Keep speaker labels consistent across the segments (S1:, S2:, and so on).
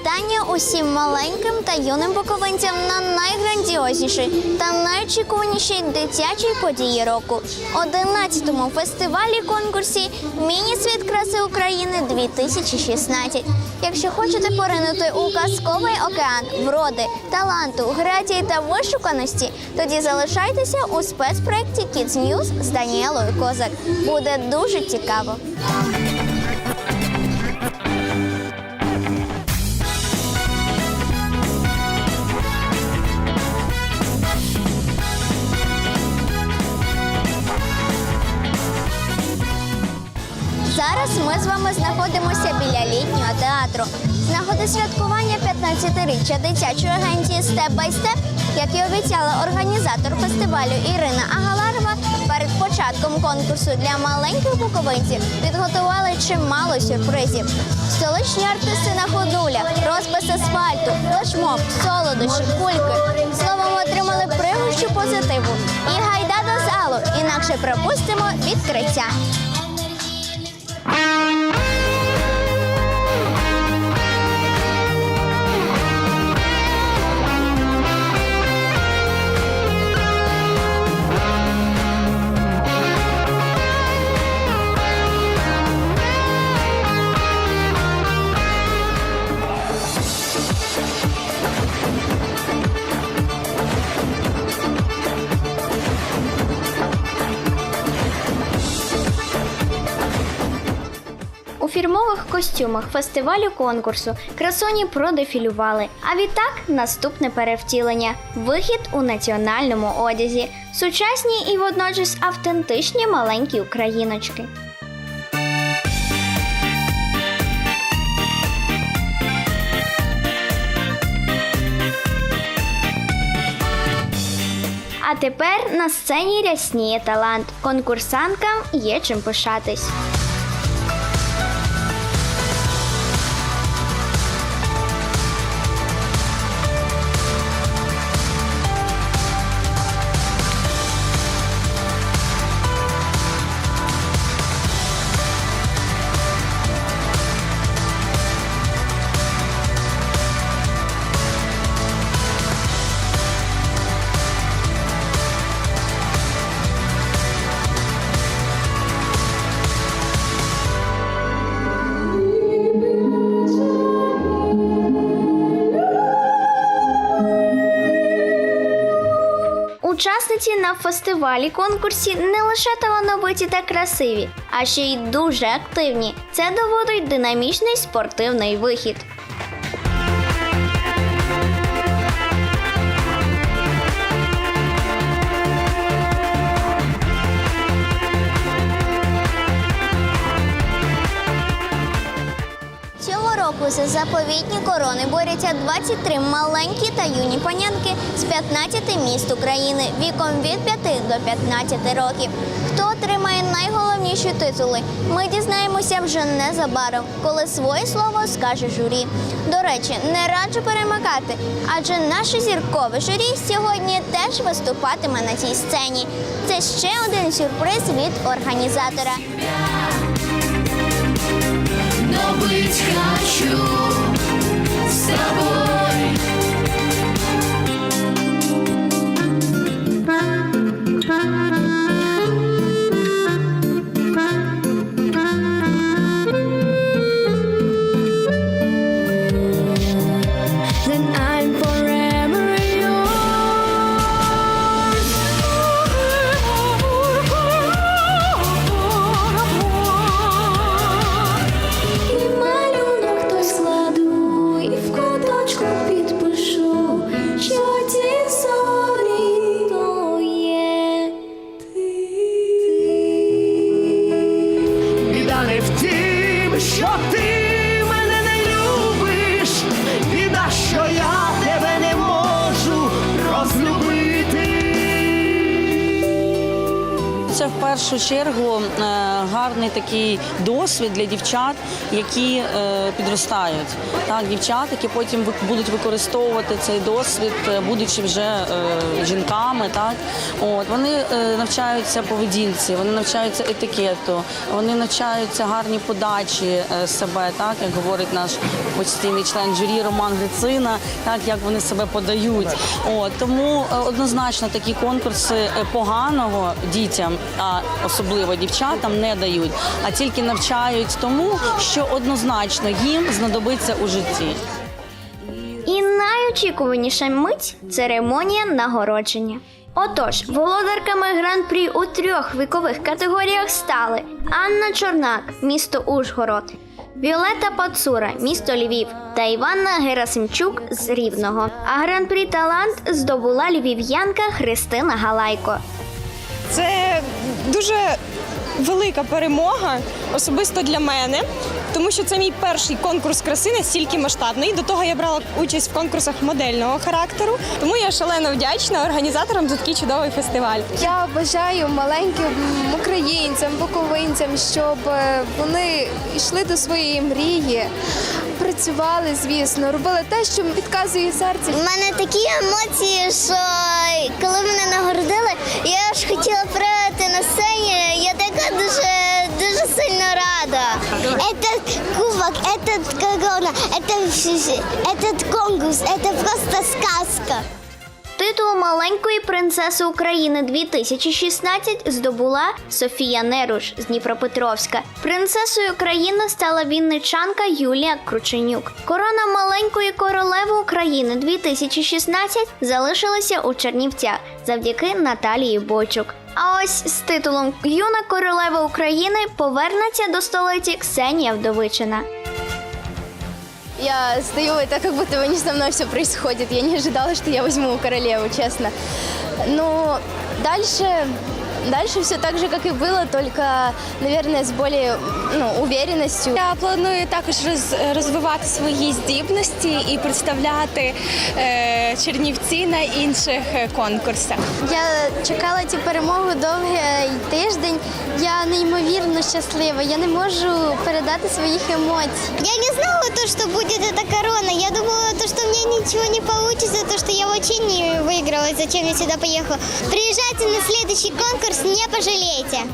S1: Вітання усім маленьким та юним буковинцям на найграндіознішій та найочікуванішій дитячій події року 11-му фестивалі конкурсі Міні-світ краси України 2016. Якщо хочете поринути у казковий океан вроди, таланту, грації та вишуканості, тоді залишайтеся у спецпроєкті Kids News з Даніелою Козак. Буде дуже цікаво. Театру. З нагоди святкування 15-річчя дитячої агенції Степ бай Степ, як і обіцяла організатор фестивалю Ірина Агаларова, перед початком конкурсу для маленьких буковинців підготували чимало сюрпризів. Столичні артисти на ходулях, розпис асфальту, флешмоб, солодощі, кульки. Словом, отримали пригощу позитиву. І гайда до залу, інакше пропустимо відкриття. Костюмах фестивалю конкурсу красоні продефілювали. А відтак наступне перевтілення вихід у національному одязі, сучасні і водночас автентичні маленькі україночки. А тепер на сцені рясніє талант. Конкурсанткам є чим пишатись. Учасниці на фестивалі конкурсі не лише талановиті та красиві, а ще й дуже активні. Це доводить динамічний спортивний вихід. Цього заповітні корони борються 23 маленькі та юні панянки з 15 міст України віком від 5 до 15 років. Хто отримає найголовніші титули? Ми дізнаємося вже незабаром, коли своє слово скаже журі. До речі, не раджу перемикати, адже наше зіркове журі сьогодні теж виступатиме на цій сцені. Це ще один сюрприз від організатора.
S2: Быть хочу с тобой.
S3: Біда не в тім, що ти
S4: це в першу чергу е, гарний такий досвід для дівчат, які е, підростають. Так, дівчат, які потім будуть використовувати цей досвід, е, будучи вже жінками. Так, от вони навчаються поведінці, вони навчаються етикету, вони навчаються гарній подачі себе, так як говорить наш постійний член журі Роман Грицина, так як вони себе подають. От тому однозначно такі конкурси поганого дітям, а особливо дівчатам, не дають, а тільки навчають тому, що однозначно їм знадобиться у житті.
S1: І найочікуваніша мить церемонія нагородження. Отож, володарками гран-прі у трьох вікових категоріях стали Анна Чорнак, місто Ужгород, Віолета Пацура, місто Львів та Іванна Герасимчук з Рівного. А гран-прі талант здобула львів'янка Христина Галайко.
S5: Це дуже велика перемога, особисто для мене, тому що це мій перший конкурс краси настільки масштабний. До того я брала участь в конкурсах модельного характеру, тому я шалено вдячна організаторам за такий чудовий фестиваль.
S6: Я бажаю маленьким українцям, буковинцям, щоб е, вони йшли до своєї мрії, працювали, звісно, робили те, що підказує серце.
S1: У мене такі емоції, що коли мене нагородили, я ж хотіла прийти на сцені. Я така дуже дуже сильно рада. Этот кубок, этот корона, это, этот конкурс, это просто сказка. Титул маленької принцеси України 2016 здобула Софія Неруш з Дніпропетровська. Принцесою країни стала вінничанка Юлія Крученюк. Корона маленької королеви України 2016 залишилася у Чернівцях завдяки Наталії Бойчук. А ось з титулом Юна королева України повернеться до столиці Ксенія Вдовичина.
S6: Я стою, так, как будто бы не со все происходит. Я не ожидала, что я возьму королеву, честно. Ну, дальше, дальше все так же, как и было, только, наверное, с более ну, уверенностью.
S5: Я планую також роз- розвивати свої здібності і представляти е, Чернівці на інших е, конкурсах.
S6: Я чекала цю перемогу довгий тиждень. Я неймовірно щаслива. Я не можу передати своїх емоцій.
S1: Я не знала то, что будет эта корона. Я думала то, что меня ничего не получится, то, что я очень не выиграла, зачем я сюда поехала. Приезжайте на следующий конкурс, не пожалеете.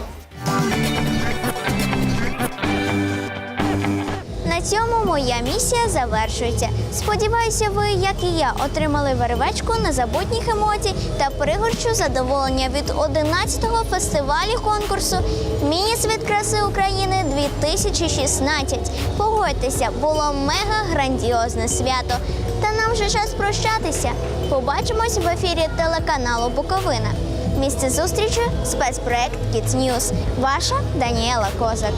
S1: Цьому моя місія завершується. Сподіваюся, ви, як і я, отримали вервечку незабутніх емоцій та пригорчу задоволення від 11-го фестивалю конкурсу Міні-світ краси України 2016. Погодьтеся, було мега грандіозне свято. Та нам вже час прощатися. Побачимось в ефірі телеканалу Буковина. Місце зустрічі спецпроект Kids. Ваша Даніела Козак.